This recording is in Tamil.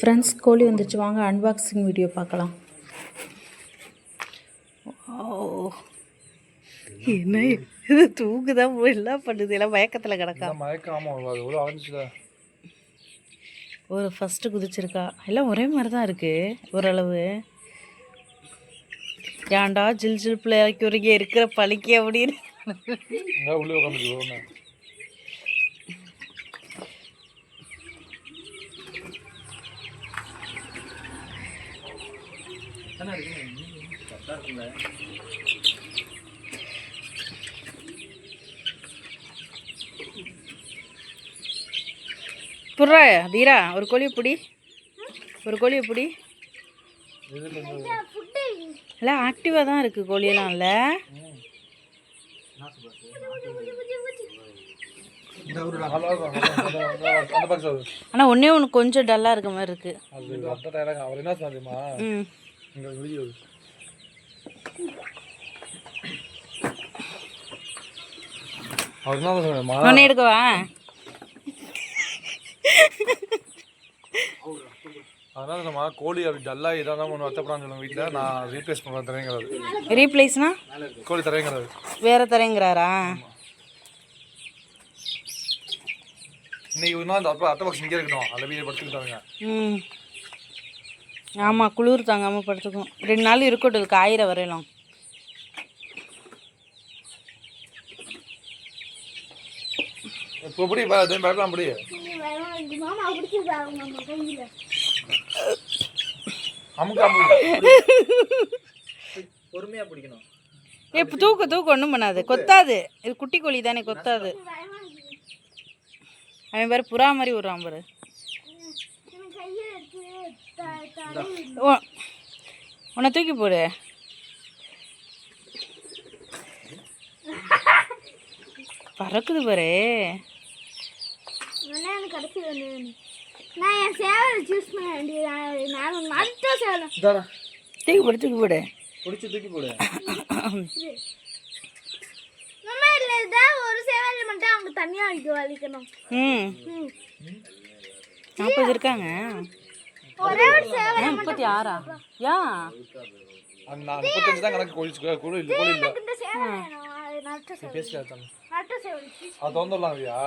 ஃப்ரெண்ட்ஸ் கோழி வந்துருச்சு வாங்க அன்பாக்சிங் வீடியோ பார்க்கலாம். ஓ என்ன இது தூக்குதான் போய் எல்லாம் பண்ணுது? எல்லாம் மயக்கத்தில் கிடக்கா? மயக்கம்? ஒரு ஃபஸ்ட்டு குதிச்சிருக்கா. எல்லாம் ஒரே மாதிரி தான் இருக்குது ஓரளவு. ஏன்டா ஜில் ஜில் பிள்ளைக்கு இருக்கிற பழிக்கு அப்படின்னு. ஒன்று புட்றா தீரா ஒரு கோழியை பிடி. ஒரு கோழியை பிடி. எல்லாம் ஆக்டிவாக தான் இருக்குது கோழியெல்லாம் இல்லை? ஆனால் ஒன்றே ஒன்று கொஞ்சம் டல்லாக இருக்க மாதிரி இருக்குது இங்கே என்ன சொன்னா ஒன்று எடுக்கவா அதனால நம்ம கோழி அப்படி டல்லாக இதாக ஒன்று வச்சப்படான்னு சொல்லுவாங்க வீட்டில் நான் ரீப்ளேஸ் பண்ண தரேங்கிறாரு ரீப்ளேஸ்னா கோழி தரேங்கிறாரு வேற தரேங்கிறாரா இன்னைக்கு ஒரு நாள் அந்த அப்பா அத்தை பக்கம் இங்கே இருக்கணும் அதில் வீடு படுத்துக்கிட்டாங்க ம் ஆமாம் குளிர் தாங்காமல் படுத்துக்கும் ரெண்டு நாள் இருக்கட்டும் இது காயிற வரையலாம். இப்போ எப்படி பயப்படலாம் அப்படி பொறுமையா பிடிக்கணும். ஏ தூக்கு தூக்கு ஒன்றும் பண்ணாது. கொத்தாது. இது குட்டி கோழி தானே கொத்தாது. அவன் பேர் புறா மாதிரி விட்றான் பாரு. உன்னை தூக்கி போடு. பறக்குது பாரு. நான் என் சேவலை சூஸ் பண்ண வேண்டியது. நான் நட்ட சேவலை. இதாடா தூக்கி போடு தூக்கி போடு. பிடிச்சி தூக்கி போடு. ஒரு சேவலை மட்டும் அவங்க தனியாக வலிக்கணும். ம். ம். நாற்பது இருக்காங்க ஒரே ஒரு சேவலை ஏன் முப்பத்தி ஆறா நான் முப்பத்தஞ்சு தான் கணக்கு கோழி கோழி இல்லை கோழி இல்லை சேவலை அது திறந்துடலாம் இல்லையா